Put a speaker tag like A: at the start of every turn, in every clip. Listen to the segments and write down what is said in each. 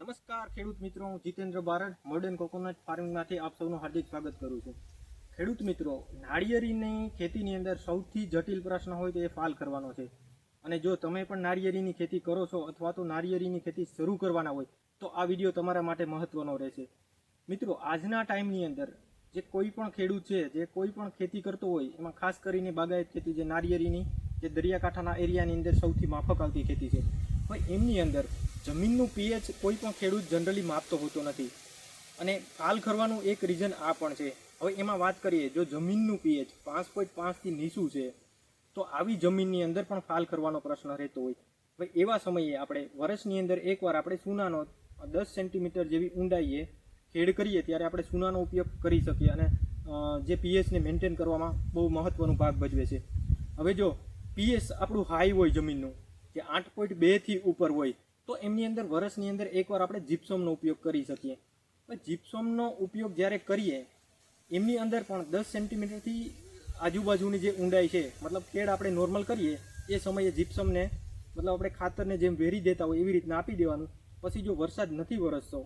A: નમસ્કાર, ખેડૂત મિત્રો. હું જીતેન્દ્ર બારડ મોડર્ન કોકોનટ ફાર્મિંગમાંથી આપ સૌનું હાર્દિક સ્વાગત કરું છું. ખેડૂત મિત્રો, નાળિયેરીની ખેતીની અંદર સૌથી જટિલ પ્રશ્ન હોય તો એ ફાલ કરવાનો છે. અને જો તમે પણ નાળિયેરીની ખેતી કરો છો અથવા તો નાળિયેરીની ખેતી શરૂ કરવાના હોય, તો આ વીડિયો તમારા માટે મહત્વનો રહેશે. મિત્રો, આજના ટાઈમની અંદર જે કોઈ પણ ખેડૂત છે, જે કોઈ પણ ખેતી કરતો હોય, એમાં ખાસ કરીને બાગાયત ખેતી જે નાળિયેરીની, જે દરિયાકાંઠાના એરિયાની અંદર સૌથી માફક આવતી ખેતી છે. હવે એમની અંદર જમીનનું પીએચ કોઈ પણ ખેડૂત જનરલી માપતો હોતો નથી. અને ફાલ કરવાનું એક રીઝન આ પણ છે. હવે એમાં વાત કરીએ, જો જમીનનું પીએચ પાંચ પોઈન્ટ પાંચથી નીચું છે, તો આવી જમીનની અંદર પણ ફાલ કરવાનો પ્રશ્ન રહેતો હોય. હવે એવા સમયે આપણે વર્ષની અંદર એકવાર આપણે ચૂનાનો દસ સેન્ટીમીટર જેવી ઊંડાઈએ ખેડ કરીએ, ત્યારે આપણે ચૂનાનો ઉપયોગ કરી શકીએ અને જે પીએચને મેન્ટેન કરવામાં બહુ મહત્વનો ભાગ ભજવે છે. હવે જો પીએચ આપણું હાઈ હોય જમીનનું જે આઠ પોઈન્ટ બેથી ઉપર હોય તો એમની અંદર વર્ષની અંદર એકવાર આપણે જીપ્સોમનો ઉપયોગ કરી શકીએ. જીપ્સમનો ઉપયોગ જ્યારે કરીએ, એમની અંદર પણ દસ સેન્ટીમીટરથી આજુબાજુની જે ઊંડાઈ છે, મતલબ ખેડ આપણે નોર્મલ કરીએ, એ સમયે જીપ્સમને મતલબ આપણે ખાતરને જેમ વેરી દેતા હોય એવી રીતના આપી દેવાનું. પછી જો વરસાદ નથી વરસતો,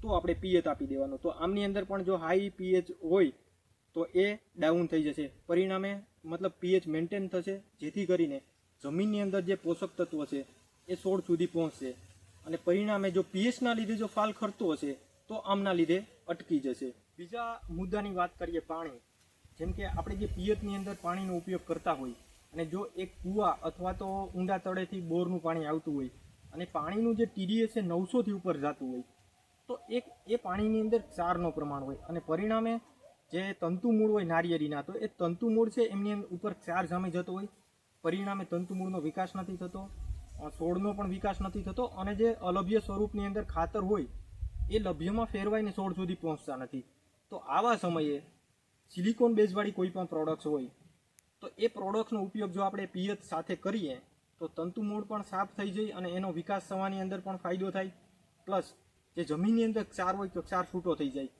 A: તો આપણે પીએચ આપી દેવાનું. તો આમની અંદર પણ જો હાઈ પીએચ હોય, તો એ ડાઉન થઈ જશે. પરિણામે મતલબ પીએચ મેન્ટેન થશે, જેથી કરીને જમીનની અંદર જે પોષક તત્વો છે એ સોળ સુધી પહોંચશે. અને પરિણામે જો પીએચના લીધે જો ફાલ ખરતો હશે, તો આમના લીધે અટકી જશે. બીજા મુદ્દાની વાત કરીએ પાણી. જેમ કે આપણે જે પિયતની અંદર પાણીનો ઉપયોગ કરતા હોય, અને જો એક કૂવા અથવા તો ઊંડા તળેથી બોરનું પાણી આવતું હોય, અને પાણીનું જે ટીડીએસ છે નવસોથી ઉપર જતું હોય, તો એક, એ પાણીની અંદર ક્ષારનો પ્રમાણ હોય. અને પરિણામે જે તંતુમૂળ હોય નારિયેળીના, તો એ તંતુમૂળ છે એમની ઉપર ક્ષાર જામી જતો હોય. પરિણામે તંતુમૂળનો વિકાસ નથી થતો. છોડનો પણ વિકાસ નથી થતો અને જે અલભ્ય સ્વરૂપની અંદર ખાતર હોય, એ લભ્યમાં ફેરવાઈને છોડ સુધી પહોંચતા નથી. તો આવા સમયે સિલિકોન બેઝવાળી કોઈ પણ પ્રોડક્ટ્સ હોય, તો એ પ્રોડક્ટ્સનો ઉપયોગ જો આપણે પિયત સાથે કરીએ, તો તંતુમૂળ પણ સાફ થઈ જાય અને એનો વિકાસ થવાની અંદર પણ ફાયદો થાય. પ્લસ, જે જમીનની અંદર ક્ષાર હોય તો ક્ષાર છૂટો થઈ જાય.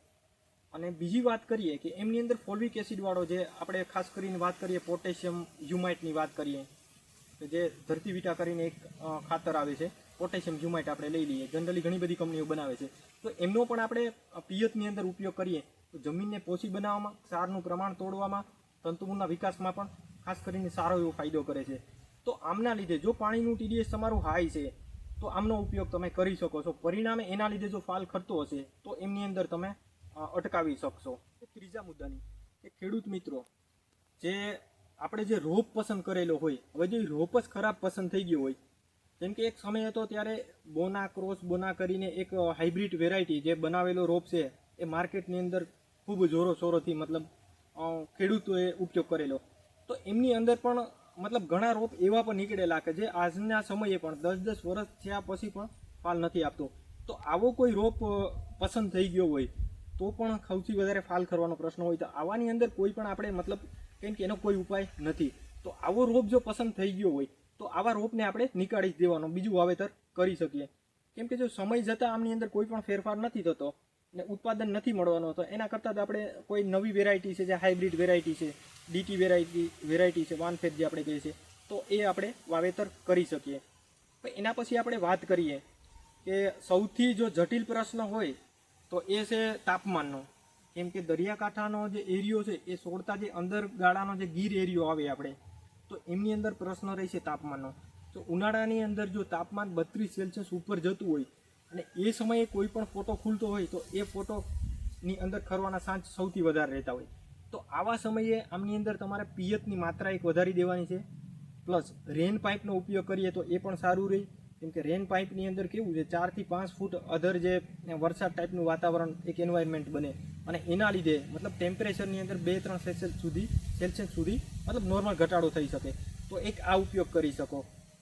A: અને બીજી વાત કરીએ કે એમની અંદર ફોલ્વિક એસિડવાળો જે આપણે ખાસ કરીને વાત કરીએ, પોટેશિયમ હ્યુમાઇટની વાત કરીએ જે ધરતી વિટા કરીને એક ખાતર આવે છે પોટેશિયમ હ્યુમાઇટ આપણે લઈ લઈએ. જનરલી ઘણી બધી કંપનીઓ બનાવે છે. તો એમનો પણ આપણે પિયતની અંદર ઉપયોગ કરીએ. તો જમીનને પોષી બનાવવામાં, સારનું પ્રમાણ તોડવામાં, તંતુમૂળના વિકાસમાં પણ ખાસ કરીને સારો એવો ફાયદો કરે છે. તો આમના લીધે જો પાણીનું ટીડીએસ તમારું હાઈ છે, તો આમનો ઉપયોગ તમે કરી શકો છો. પરિણામે એના લીધે જો ફાલ ખરતો હશે, તો એમની અંદર તમે અટકાવી શકશો. ત્રીજા મુદ્દાની. કે ખેડૂત મિત્રો, જે આપણે જે રોપ પસંદ કરેલો હોય, હવે જો રોપ જ ખરાબ પસંદ થઈ ગયો હોય જેમ કે એક સમય હતો ત્યારે બોના ક્રોસ બોના કરીને એક હાઇબ્રિડ વેરાયટી જે બનાવેલો રોપ છે, એ માર્કેટની અંદર ખૂબ જોરો શોરોથી મતલબ ખેડૂતોએ ઉપયોગ કરેલો. તો એમની અંદર પણ મતલબ ઘણા રોપ એવા પણ નીકળેલા કે જે આજના સમયે પણ દસ દસ વર્ષ થયા પછી પણ ફાલ નથી આપતો. તો આવો કોઈ રોપ પસંદ થઈ ગયો હોય, તો પણ સૌથી વધારે ફાલ કરવાનો પ્રશ્ન હોય. તો આવાની અંદર કોઈ પણ આપણે મતલબ કેમ કે એનો કોઈ ઉપાય નથી. તો આવો રોપ જો પસંદ થઈ ગયો હોય, તો આવા રોપને આપણે નીકાળી જ દેવાનો, બીજું વાવેતર કરી શકીએ. કેમ કે જો સમય જતાં આમની અંદર કોઈ પણ ફેરફાર નથી થતો ને ઉત્પાદન નથી મળવાનો, તો એના કરતાં આપણે કોઈ નવી વેરાયટી છે, જે હાઇબ્રિડ વેરાયટી છે ડીટી વેરાયટી વેરાયટી છે વાન ફેટ જે આપણે કહીએ છીએ, તો એ આપણે વાવેતર કરી શકીએ. એના પછી આપણે વાત કરીએ કે સૌથી જો જટિલ પ્રશ્ન હોય, તો એ છે તાપમાનનો. કેમ કે દરિયાકાંઠાનો જે એરિયો છે, એ સોડતા જે અંદર ગાળાનો જે ગીર એરિયો આવે આપણે, તો એમની અંદર પ્રશ્ન રહે છે તાપમાનનો. તો ઉનાળાની અંદર જો તાપમાન બત્રીસ સેલ્સિયસ ઉપર જતું હોય, અને એ સમયે કોઈ પણ ફોટો ખુલતો હોય, તો એ ફોટોની અંદર ખરવાના સાંજ સૌથી વધારે રહેતા હોય. તો આવા સમયે આમની અંદર તમારે પિયતની માત્રા એક વધારી દેવાની છે, પ્લસ રેન પાઇપનો ઉપયોગ કરીએ તો એ પણ સારું રહે. કેમ કે રેન પાઇપની અંદર કેવું છે, ચારથી પાંચ ફૂટ અધર જે વરસાદ ટાઈપનું વાતાવરણ, એક એન્વાયરમેન્ટ બને. અને એના લીધે મતલબ ટેમ્પરેચરની અંદર બે ત્રણ સેલ્સિયસ સુધી સેલ્સિયસ સુધી મતલબ નોર્મલ ઘટાડો થઈ શકે. તો એક આ ઉપયોગ કરી શકો.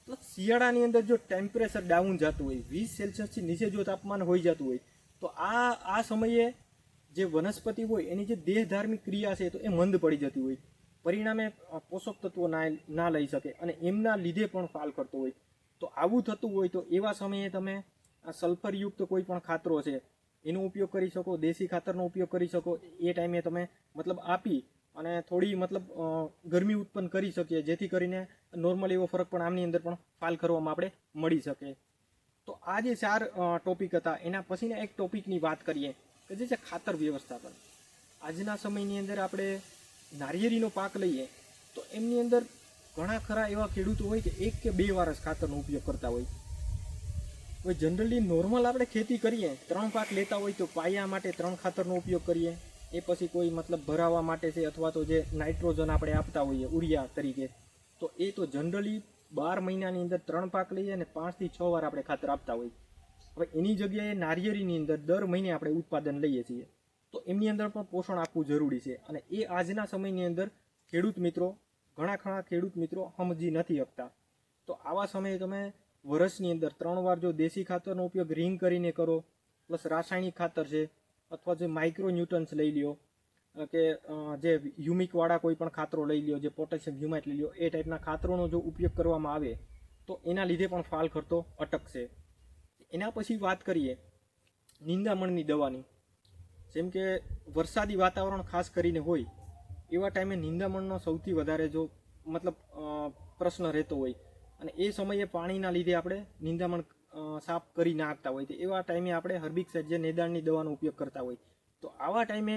A: તો શિયાળાની અંદર જો ટેમ્પરેચર ડાઉન જતું હોય, વીસ સેલ્સિયસથી નીચે જો તાપમાન હોઈ જતું હોય, તો આ આ સમયે જે વનસ્પતિ હોય, એની જે દેહ ધાર્મિક ક્રિયા છે, તો એ મંદ પડી જતી હોય. પરિણામે પોષક તત્વો ના ના લઈ શકે અને એમના લીધે પણ ફાલ કરતો હોય. તો આવું થતું હોય તો એવા સમયે તમે આ સલ્ફરયુક્ત કોઈ પણ ખાતરો છે એનો ઉપયોગ કરી શકો, દેશી ખાતરનો ઉપયોગ કરી શકો, એ ટાઈમે તમે મતલબ આપી અને થોડી મતલબ ગરમી ઉત્પન્ન કરી શકીએ, જેથી કરીને નોર્મલ એવો ફરક પણ આમની અંદર પણ ફાલ કરવામાં આપણે મળી શકે. તો આ જે ચાર ટોપિક હતા, એના પછીના એક ટોપિકની વાત કરીએ, કે જે છે ખાતર વ્યવસ્થાપન. આજના સમયની અંદર આપણે નારિયેળીનો પાક લઈએ, તો એમની અંદર ઘણા ખરા એવા ખેડૂતો હોય કે એક કે બે વાર ખાતરનો ઉપયોગ કરતા હોય. હવે જનરલી નોર્મલ આપણે ખેતી કરીએ. ત્રણ પાક લેતા હોય તો પાયા માટે ત્રણ ખાતરનો ઉપયોગ કરીએ. એ પછી કોઈ મતલબ ભરાવા માટે છે અથવા તો જે નાઇટ્રોજન આપણે આપતા હોઈએ ઉરિયા તરીકે. તો એ તો જનરલી બાર મહિનાની અંદર ત્રણ પાક લઈએ અને પાંચથી છ વાર આપણે ખાતર આપતા હોઈએ. હવે એની જગ્યાએ નારિયેળીની અંદર દર મહિને આપણે ઉત્પાદન લઈએ છીએ. તો એમની અંદર પણ પોષણ આપવું જરૂરી છે. અને એ આજના સમયની અંદર ખેડૂત મિત્રો, ઘણા ઘણા ખેડૂત મિત્રો સમજી નથી શકતા. તો આવા સમયે તમે વર્ષની અંદર ત્રણ વાર જો દેશી ખાતરનો ઉપયોગ રિંગ કરીને કરો, પ્લસ રાસાયણિક ખાતર છે, અથવા જે માઇક્રો ન્યૂટન્સ લઈ લ્યો કે જે હ્યુમિકવાળા કોઈ પણ ખાતરો લઈ લ્યો, જે પોટેશિયમ હ્યુમાઇટ લઈ લ્યો, એ ટાઈપના ખાતરોનો જો ઉપયોગ કરવામાં આવે, તો એના લીધે પણ ફાલ ખર્ચો અટકશે. એના પછી વાત કરીએ નિંદામણની દવાની. જેમ કે વરસાદી વાતાવરણ ખાસ કરીને હોય, એવા ટાઈમે નિંદામણનો સૌથી વધારે જો મતલબ પ્રશ્ન રહેતો હોય અને એ સમયે પાણીના લીધે આપણે નિંદામણ સાફ કરી નાખતા હોય તો એવા ટાઈમે આપણે હર્બિકસાઇડ જે નેદાણની દવાનો ઉપયોગ કરતા હોય. તો આવા ટાઈમે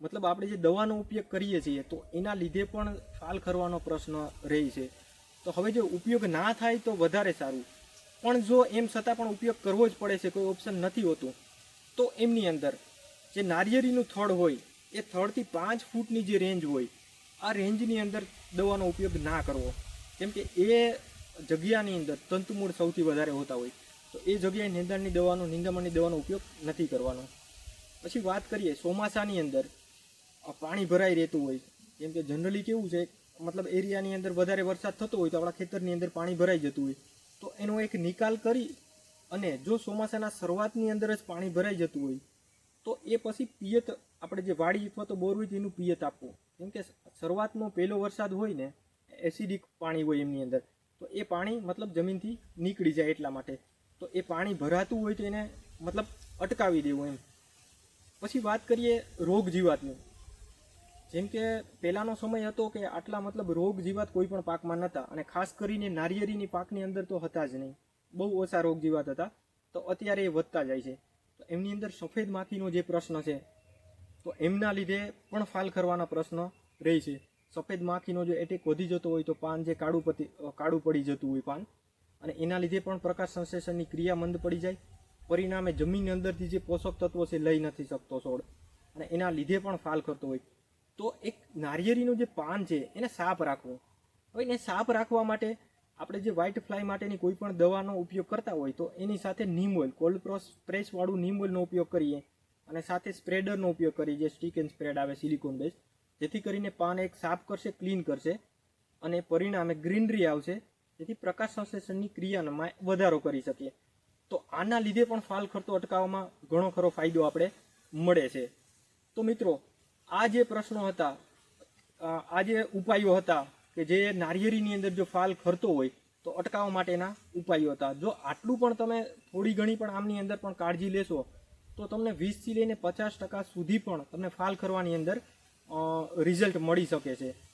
A: મતલબ આપણે જે દવાનો ઉપયોગ કરીએ છીએ, તો એના લીધે પણ ફાલ ખરવાનો પ્રશ્ન રહે છે. તો હવે જો ઉપયોગ ના થાય તો વધારે સારું. પણ જો એમ છતાં પણ ઉપયોગ કરવો જ પડે છે, કોઈ ઓપ્શન નથી હોતું, તો એમની અંદર જે નારિયેળીનું થડ હોય, એ થડથી પાંચ ફૂટની જે રેન્જ હોય, આ રેન્જની અંદર દવાનો ઉપયોગ ના કરવો. કેમ કે એ જગ્યાની અંદર તંતુમૂળ સૌથી વધારે હોતા હોય. તો એ જગ્યાએ નિંદાણની દવાનો, નિંદામણની દવાનો ઉપયોગ નથી કરવાનો. પછી વાત કરીએ ચોમાસાની અંદર પાણી ભરાઈ રહેતું હોય. કેમ કે જનરલી કેવું છે, મતલબ એરિયાની અંદર વધારે વરસાદ થતો હોય તો આપણા ખેતરની અંદર પાણી ભરાઈ જતું હોય. તો એનો એક નિકાલ કરી અને જો ચોમાસાના શરૂઆતની અંદર જ પાણી ભરાઈ જતું હોય, તો એ પછી પિયત આપણે જે વાડી અથવા તો બોર હોય તેનું પિયત આપવું. કેમ કે શરૂઆતનો પહેલો વરસાદ હોય ને, એસિડિક પાણી હોય એમની અંદર. તો એ પાણી મતલબ જમીનથી નીકળી જાય એટલા માટે. તો એ પાણી ભરાતું હોય તો એને મતલબ અટકાવી દેવું એમ. પછી વાત કરીએ રોગ જીવાતની. જેમ કે પહેલાંનો સમય હતો કે આટલા મતલબ રોગ જીવાત કોઈ પણ પાકમાં નહોતા અને ખાસ કરીને નારિયેળીની પાકની અંદર તો હતા જ નહીં. બહુ ઓછા રોગ જીવાત હતા. તો અત્યારે એ વધતા જાય છે. તો એમની અંદર સફેદ માખીનો જે પ્રશ્ન છે, તો એમના લીધે પણ ફાલ કરવાના પ્રશ્ન રહે છે. સફેદ માખીનો જો એટેક વધી જતો હોય તો પાન જે કાળું પતી કાળું પડી જતું હોય પાન. અને એના લીધે પણ પ્રકાશ સંશ્લેષણની ક્રિયા મંદ પડી જાય. પરિણામે જમીનની અંદરથી જે પોષક તત્વો છે લઈ નથી શકતો છોડ અને એના લીધે પણ ફાલ કરતો હોય. તો એક નારિયેળીનું જે પાન છે એને સાફ રાખવું. હવે એને સાફ રાખવા માટે આપણે જે વ્હાઇટ ફ્લાય માટેની કોઈ પણ દવાનો ઉપયોગ કરતા હોય તો એની સાથે નીમ ઓઇલ કોલ્ડ પ્રોસ પ્રેસવાળું નીમ ઓઇલનો ઉપયોગ કરીએ. અને સાથે સ્પ્રેડરનો ઉપયોગ કરીએ, જે સ્ટીક એન્ડ સ્પ્રેડ આવે સિલિકોન બેઝ જેથી કરીને પાન એક સાફ કરશે, ક્લીન કરશે અને પરિણામે ગ્રીનરી આવશે. જેથી પ્રકાશ સંશ્લેષણની ક્રિયામાં વધારો કરી શકીએ. તો આના લીધે પણ ફાલ ખર્ચો અટકાવવામાં ઘણો ખરો ફાયદો આપણે મળે છે. તો મિત્રો, આ જે પ્રશ્નો હતા આ જે ઉપાયો હતા કે જે નારિયેળીની અંદર જો ફાલ ખરતો હોય, તો અટકાવવા માટેના ઉપાયો હતા. જો આટલું પણ તમે થોડી ઘણી પણ આમની અંદર પણ કાળજી લેશો, તો તમને વીસથી લઈને પચાસ ટકા સુધી પણ તમને ફાલ કરવાની અંદર રિઝલ્ટ મળી શકે છે.